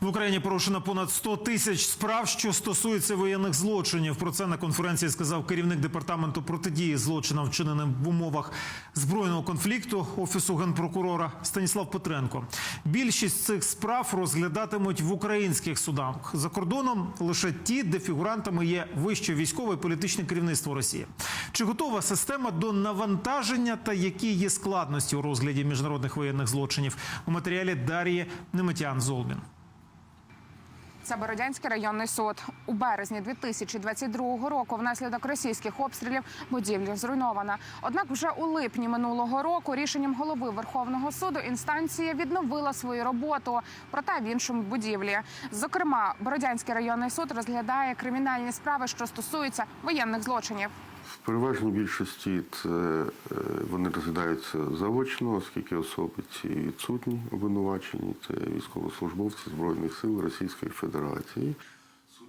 В Україні порушено понад 100 тисяч справ, що стосуються воєнних злочинів. Про це на конференції сказав керівник департаменту протидії злочинам, вчиненим в умовах збройного конфлікту офісу генпрокурора Станіслав Петренко. Більшість цих справ розглядатимуть в українських судах за кордоном лише ті, де фігурантами є вище військове і політичне керівництво Росії. Чи готова система до навантаження та які є складності у розгляді міжнародних воєнних злочинів у матеріалі Дар'ї Неметян Золбін. Це Бородянський районний суд. У березні 2022 року внаслідок російських обстрілів будівля зруйнована. Однак вже у липні минулого року рішенням голови Верховного суду інстанція відновила свою роботу, проте в іншому будівлі. Зокрема, Бородянський районний суд розглядає кримінальні справи, що стосуються воєнних злочинів. В переважній більшості це е, вони розглядаються заочно, оскільки особи ці відсутні обвинувачені. Це військовослужбовці Збройних сил Російської Федерації.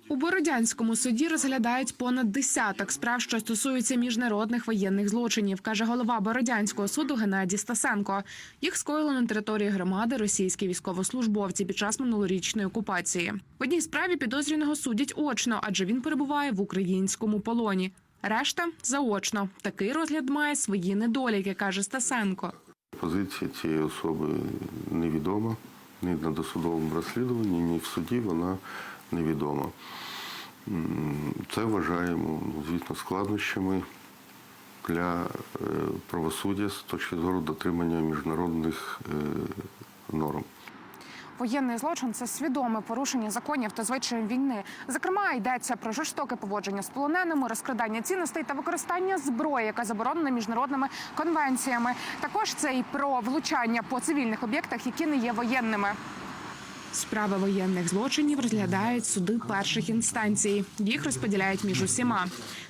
У Бородянському суді розглядають понад десяток справ, що стосуються міжнародних воєнних злочинів, каже голова Бородянського суду Геннадій Стасенко. Їх скоїли на території громади російські військовослужбовці під час минулорічної окупації. В одній справі підозрюваного судять очно, адже він перебуває в українському полоні. Решта заочно. Такий розгляд має свої недоліки, каже Стасенко. Позиція цієї особи невідома ні на досудовому розслідуванні, ні в суді вона невідома. Це вважаємо, ну, звісно, складнощами для е, правосуддя з точки зору дотримання міжнародних е, норм. Воєнний злочин це свідоме порушення законів та звичаїв війни. Зокрема, йдеться про жорстоке поводження з полоненими, розкрадання цінностей та використання зброї, яка заборонена міжнародними конвенціями. Також це і про влучання по цивільних об'єктах, які не є воєнними. Справи воєнних злочинів розглядають суди перших інстанцій. Їх розподіляють між усіма.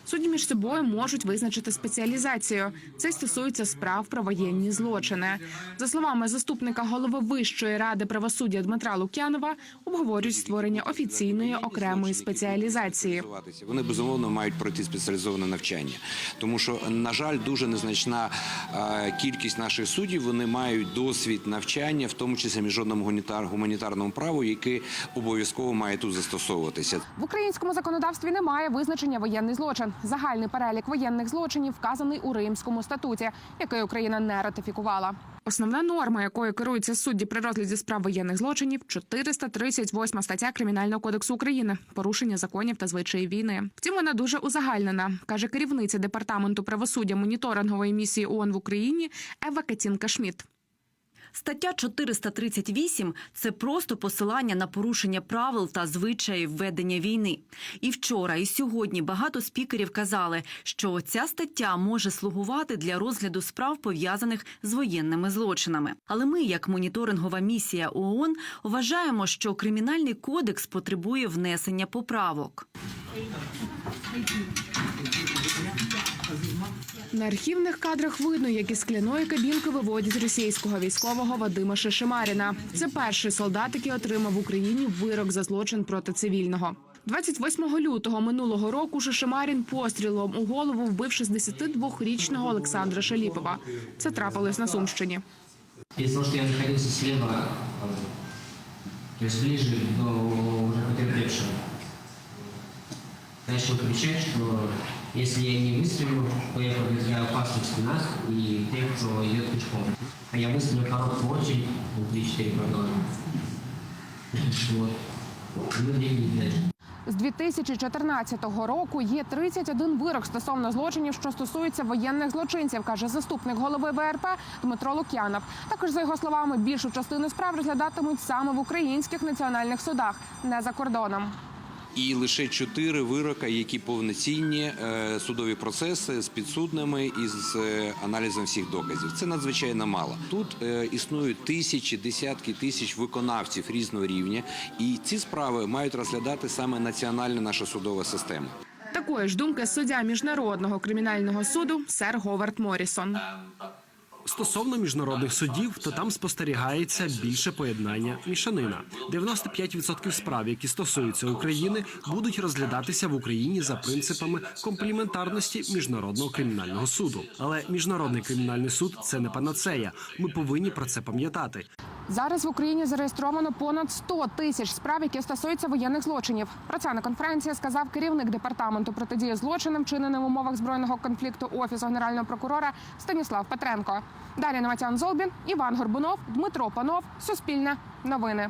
Судді між собою можуть визначити спеціалізацію. Це стосується справ про воєнні злочини. За словами заступника голови Вищої ради правосуддя Дмитра Лук'янова, обговорюють створення офіційної окремої спеціалізації. Вони безумовно мають пройти спеціалізоване навчання, тому що, на жаль, дуже незначна е, кількість наших суддів вони мають досвід навчання, в тому числі міжнародному гуманітар- гуманітарному праву, яке обов'язково має тут застосовуватися. В українському законодавстві немає визначення воєнний злочин. Загальний перелік воєнних злочинів вказаний у Римському статуті, який Україна не ратифікувала. Основна норма, якою керуються судді при розгляді справ воєнних злочинів, 438 стаття Кримінального кодексу України порушення законів та звичаїв війни. Втім, вона дуже узагальнена, каже керівниця департаменту правосуддя моніторингової місії ООН в Україні Ева Кацінка Шмідт. Стаття 438 – це просто посилання на порушення правил та звичаїв ведення війни. І вчора, і сьогодні багато спікерів казали, що ця стаття може слугувати для розгляду справ пов'язаних з воєнними злочинами. Але ми, як моніторингова місія ООН, вважаємо, що кримінальний кодекс потребує внесення поправок. На архівних кадрах видно, як із скляної кабінки виводять російського військового Вадима Шишимаріна. Це перший солдат, який отримав в Україні вирок за злочин проти цивільного. 28 лютого минулого року Шишимарін пострілом у голову вбив 62-річного Олександра Шаліпова. Це трапилось на Сумщині. Из-за того, что я находился слева, э, то есть ближе до уже потерпевшего, начал кричать, что если я не выстрелю, то я подвергаю опасности нас и тех, кто идет пешком. А я выстрелил короткую очередь, в 3-4 патрона. Вот. Люди не дальше. З 2014 року є 31 вирок стосовно злочинів, що стосуються воєнних злочинців, каже заступник голови ВРП Дмитро Лук'янов. Також за його словами, більшу частину справ розглядатимуть саме в українських національних судах, не за кордоном. І лише чотири вироки, які повноцінні е, судові процеси з підсудними і з е, аналізом всіх доказів. Це надзвичайно мало. Тут е, існують тисячі, десятки тисяч виконавців різного рівня, і ці справи мають розглядати саме національна наша судова система. Такої ж думки суддя міжнародного кримінального суду сер Говард Морісон. Стосовно міжнародних судів, то там спостерігається більше поєднання мішанина. 95% справ, які стосуються України, будуть розглядатися в Україні за принципами компліментарності міжнародного кримінального суду. Але міжнародний кримінальний суд це не панацея. Ми повинні про це пам'ятати. Зараз в Україні зареєстровано понад 100 тисяч справ, які стосуються воєнних злочинів. Про це на конференції сказав керівник департаменту протидії злочинам, вчиненим в умовах збройного конфлікту офісу генерального прокурора Станіслав Петренко. Далі Новатян Золбін, Іван Горбунов, Дмитро Панов, Суспільне новини.